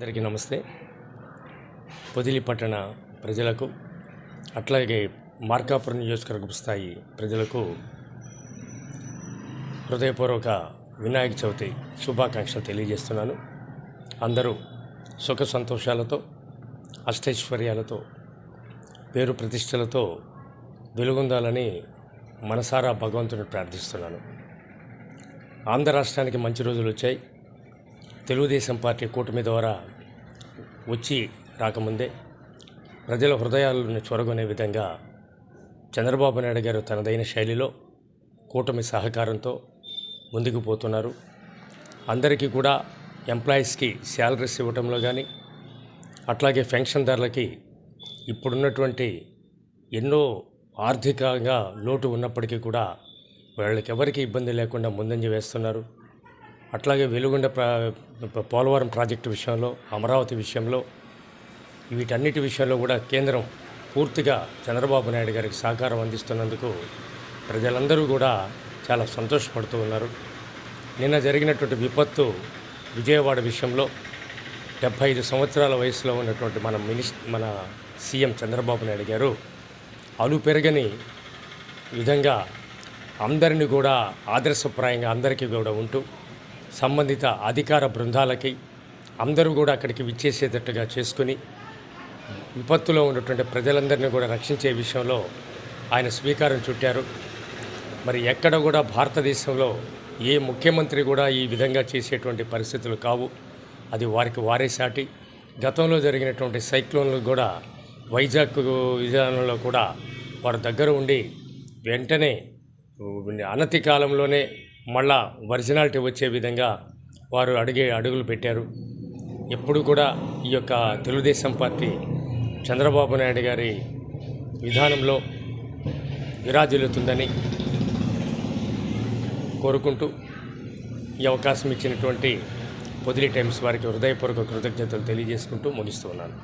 నమస్తే. పొదిలి పట్టణ ప్రజలకు అట్లాగే మార్కాపురం నియోజకవర్గ స్థాయి ప్రజలకు హృదయపూర్వక వినాయక చవితి శుభాకాంక్షలు తెలియజేస్తున్నాను. అందరూ సుఖ సంతోషాలతో అష్టైశ్వర్యాలతో పేరు ప్రతిష్టలతో వెలుగొందాలని మనసారా భగవంతుని ప్రార్థిస్తున్నాను. ఆంధ్ర రాష్ట్రానికి మంచి రోజులు వచ్చాయి. తెలుగుదేశం పార్టీ కూటమి ద్వారా వచ్చి రాకముందే ప్రజల హృదయాలను చొరగొనే విధంగా చంద్రబాబు నాయుడు గారు తనదైన శైలిలో కూటమి సహకారంతో ముందుకు పోతున్నారు. అందరికీ కూడా ఎంప్లాయీస్కి శాలరీస్ ఇవ్వటంలో కానీ అట్లాగే పెన్షన్దారులకి ఇప్పుడున్నటువంటి ఎన్నో ఆర్థికంగా లోటు ఉన్నప్పటికీ కూడా వాళ్ళకి ఎవరికి ఇబ్బంది లేకుండా ముందంజ వేస్తున్నారు. అట్లాగే వెలుగొండ ప్రా పోలవరం ప్రాజెక్టు విషయంలో అమరావతి విషయంలో వీటన్నిటి విషయంలో కూడా కేంద్రం పూర్తిగా చంద్రబాబు నాయుడు గారికి సహకారం అందిస్తున్నందుకు ప్రజలందరూ కూడా చాలా సంతోషపడుతూ ఉన్నారు. నిన్న జరిగినటువంటి విపత్తు విజయవాడ విషయంలో డెబ్భై ఐదు సంవత్సరాల వయసులో ఉన్నటువంటి మన మినిస్ మన సీఎం చంద్రబాబు నాయుడు గారు అలు పెరగని విధంగా అందరిని కూడా ఆదర్శప్రాయంగా అందరికీ కూడా ఉంటూ సంబంధిత అధికార బృందాలకి అందరూ కూడా అక్కడికి విచ్చేసేటట్టుగా చేసుకుని విపత్తులో ఉన్నటువంటి ప్రజలందరినీ కూడా రక్షించే విషయంలో ఆయన స్వీకారం చుట్టారు. మరి ఎక్కడ కూడా భారతదేశంలో ఏ ముఖ్యమంత్రి కూడా ఈ విధంగా చేసేటువంటి పరిస్థితులు కావు. అది వారికి వారే సాటి. గతంలో జరిగినటువంటి సైక్లోన్లు కూడా వైజాగ్ విధానంలో కూడా వారి దగ్గర ఉండి వెంటనే అనతి కాలంలోనే మళ్ళా ఒరిజినాలిటీ వచ్చే విధంగా వారు అడిగే అడుగులు పెట్టారు. ఎప్పుడు కూడా ఈ యొక్క తెలుగుదేశం పార్టీ చంద్రబాబు నాయుడు గారి విధానంలో విరాజిల్లుతుందని కోరుకుంటూ ఈ అవకాశం ఇచ్చినటువంటి పొదిలి టైమ్స్ వారికి హృదయపూర్వక కృతజ్ఞతలు తెలియజేసుకుంటూ ముగిస్తూ ఉన్నాను.